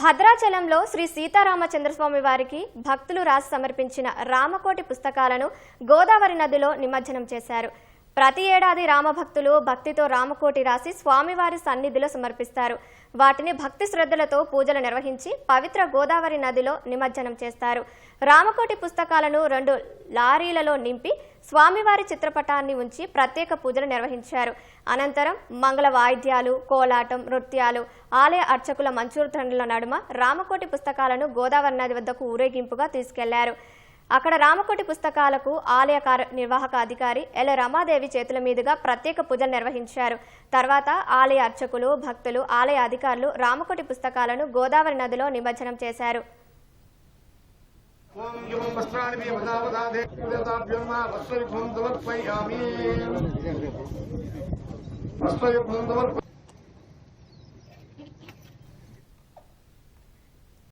భద్రాచలంలో శ్రీ సీతారామచంద్రస్వామి వారికి భక్తులు రాసి సమర్పించిన రామకోటి పుస్తకాలను గోదావరి నదిలో నిమజ్జనం చేశారు. ప్రతి ఏడాది రామభక్తులు భక్తితో రామకోటి రాసి స్వామివారి సన్నిధిలో సమర్పిస్తారు. వాటిని భక్తి శ్రద్ధలతో పూజలు నిర్వహించి పవిత్ర గోదావరి నదిలో నిమజ్జనం చేస్తారు. రామకోటి పుస్తకాలను రెండు లారీలలో నింపి స్వామివారి చిత్రపటాన్ని ఉంచి ప్రత్యేక పూజలు నిర్వహించారు. అనంతరం మంగళ వాయిద్యాలు కోలాటం నృత్యాలు ఆలయ అర్చకుల మంచూర్ధనుల నడుమ రామకోటి పుస్తకాలను గోదావరి నది వద్దకు ఊరేగింపుగా తీసుకెళ్ళారు. అక్కడ రామకోటి పుస్తకాలకు ఆలయ కార్య నిర్వాహక అధికారి ఎల. రమాదేవి చేతుల మీదుగా ప్రత్యేక పూజలు నిర్వహించారు. తర్వాత ఆలయ అర్చకులు భక్తులు ఆలయ అధికారులు రామకోటి పుస్తకాలను గోదావరి నదిలో నిమజ్జనం చేశారు. ఓం యం వస్త్రాణి మే వదావదాదే దేవతాభ్యం మా వస్త్రయుగ్మం సమర్పయామి వస్త్రయుగ్మం సమర్ప